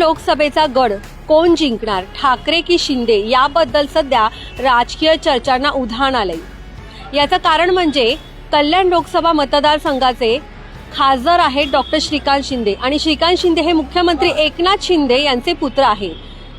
लोकसभेचा गड कोण जिंकणार? ठाकरे की शिंदे? याबद्दल सध्या राजकीय चर्चांना उधाण आलंय. याचं कारण म्हणजे कल्याण लोकसभा मतदारसंघाचे खासदार आहेत डॉक्टर श्रीकांत शिंदे. आणि श्रीकांत शिंदे हे मुख्यमंत्री एकनाथ शिंदे यांचे पुत्र आहेत.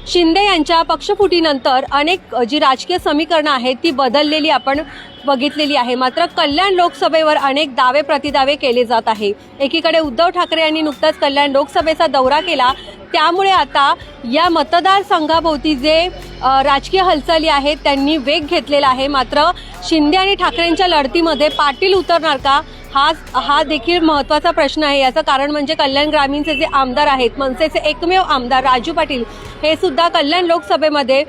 शिंदे यांच्या पक्षफुटीनंतर अनेक जी राजकीय समीकरणं आहेत ती बदललेली आपण बघितलेली आहे. मात्र कल्याण लोकसभेवर अनेक दावे प्रतिदावे केले जात आहे. एकीकडे उद्धव ठाकरे यांनी नुकताच कल्याण लोकसभेचा दौरा केला. त्यामुळे आता या मतदारसंघाभोवती जे राजकीय हालचाली आहेत त्यांनी वेग घेतलेला आहे. मात्र शिंदे आणि ठाकरेंच्या लढतीमध्ये पाटील उतरणार का? हा हा देखील महत्त्वाचा प्रश्न आहे. याचं कारण म्हणजे कल्याण ग्रामीणचे जे आमदार आहेत मनसेचे एकमेव आमदार राजू पाटील हे सुद्धा कल्याण लोकसभेमध्ये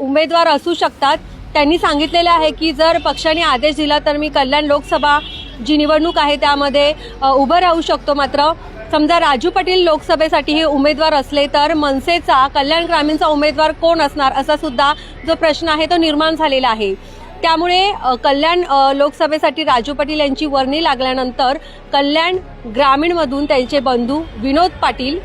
उमेदवार असू शकतात. त्यांनी सांगितलेलं आहे की जर पक्षाने आदेश दिला तर मी कल्याण लोकसभा जी निवडणूक आहे त्यामध्ये उभं राहू शकतो मात्र. समजा राजू पाटील लोकसभेसाठी हे उमेदवार असले तर मनसेचा कल्याण ग्रामीणचा उमेदवार कोण असणार असा सुद्धा जो प्रश्न आहे तो निर्माण झालेला आहे. त्यामुळे कल्याण लोकसभेसाठी राजू पाटील यांची वर्णी लागल्यानंतर कल्याण ग्रामीणमधून त्यांचे बंधू विनोद पाटील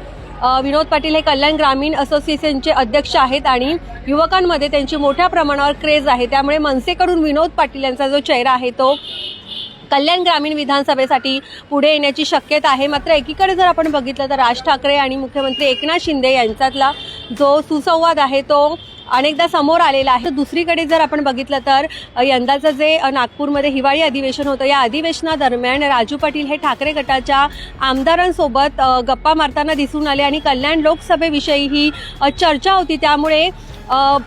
विनोद पाटील हे कल्याण ग्रामीण असोसिएशनचे अध्यक्ष आहेत आणि युवकांमध्ये त्यांची मोठ्या प्रमाणावर क्रेज आहे. त्यामुळे मनसेकडून विनोद पाटील यांचा जो चेहरा आहे तो कल्याण ग्रामीण विधानसभेसाठी पुढे येण्याची शक्यता आहे. मात्र एकीकडे जर आपण बघितलं तर राज ठाकरे आणि मुख्यमंत्री एकनाथ शिंदे यांच्यातला जो सुसंवाद आहे तो अनेकदा समोर आलेला आहे. दुसरीकडे जर आपण बघितलं तर यंदाचं जे नागपूरमध्ये हिवाळी अधिवेशन होतं या अधिवेशनादरम्यान राजू पाटील हे ठाकरे गटाच्या आमदारांसोबत गप्पा मारताना दिसून आले आणि कल्याण लोकसभेविषयी ही चर्चा होती. त्यामुळे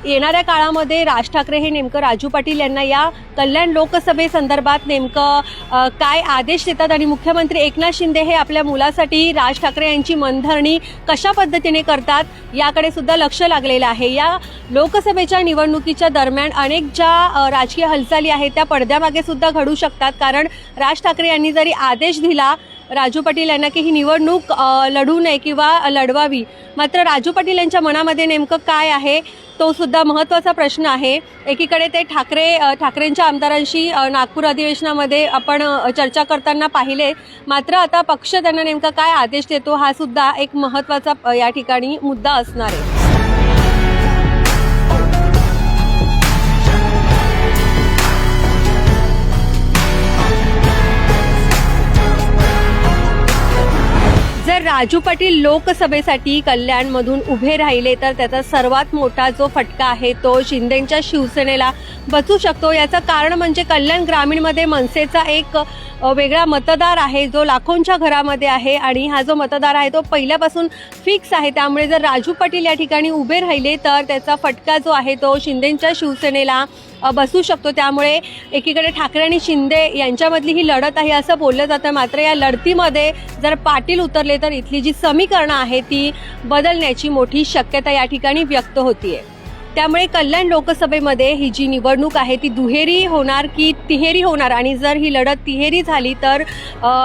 येणाऱ्या काळामध्ये राज ठाकरे हे नेमकं राजू पाटील यांना या कल्याण लोकसभेसंदर्भात नेमकं काय आदेश देतात आणि मुख्यमंत्री एकनाथ शिंदे हे आपल्या मुलासाठी राज ठाकरे यांची मनधरणी कशा पद्धतीने करतात याकडे सुद्धा लक्ष लागलेलं आहे. या लोकसभेच्या निवडणुकीच्या दरम्यान अनेक ज्या राजकीय हालचाली आहेत त्या पडद्यामागे सुद्धा घडू शकतात. कारण राज ठाकरे यांनी जरी आदेश दिला राजू पाटील यांना की ही निवडणूक लढू नये किंवा लढवावी. मात्र राजू पाटील यांच्या मनामध्ये नेमकं काय आहे तो सुद्धा महत्त्वाचा प्रश्न आहे. एकीकडे ते ठाकरे ठाकरेंच्या आमदारांशी नागपूर अधिवेशनामध्ये आपण चर्चा करताना पाहिले. मात्र आता पक्ष त्यांना नेमका काय आदेश देतो हा सुद्धा एक महत्त्वाचा या ठिकाणी मुद्दा असणार आहे. राजू पाटील लोकसभेसाठी कल्याणमधून उभे राहिले तर त्याचा सर्वात मोठा जो फटका आहे तो शिंदेच्या शिवसेनेला बचू शकतो. याचं कारण म्हणजे कल्याण ग्रामीणमध्ये मनसेचा एक वेगळा मतदार आहे. जो लाखोंच्या घरामध्ये आहे आणि हा जो मतदार आहे तो पहिल्यापासून फिक्स आहे. त्यामुळे जर राजू पाटील या ठिकाणी उभे राहिले तर त्याचा फटका जो आहे तो शिंदेच्या शिवसेनेला बसू शकतो. त्यामुळे एकीकडे ठाकरे आणि शिंदे यांच्यामधली ही लढत आहे असं बोललं जातं. मात्र या लढतीमध्ये जर पाटील उतरले तर इथली जी समीकरणं आहे ती बदलण्याची मोठी शक्यता या ठिकाणी व्यक्त होतीये. त्यामुळे कल्याण लोकसभेमध्ये ही जी निवडणूक आहे ती दुहेरी होणार की तिहेरी होणार? आणि जर ही लढत तिहेरी झाली तर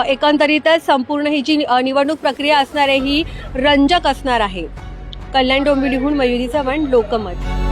एकंदरीतच संपूर्ण ही जी निवडणूक प्रक्रिया असणार आहे ही रंजक असणार आहे. कल्याण डोंबिवलीहून मयुरी चव्हाण लोकमत.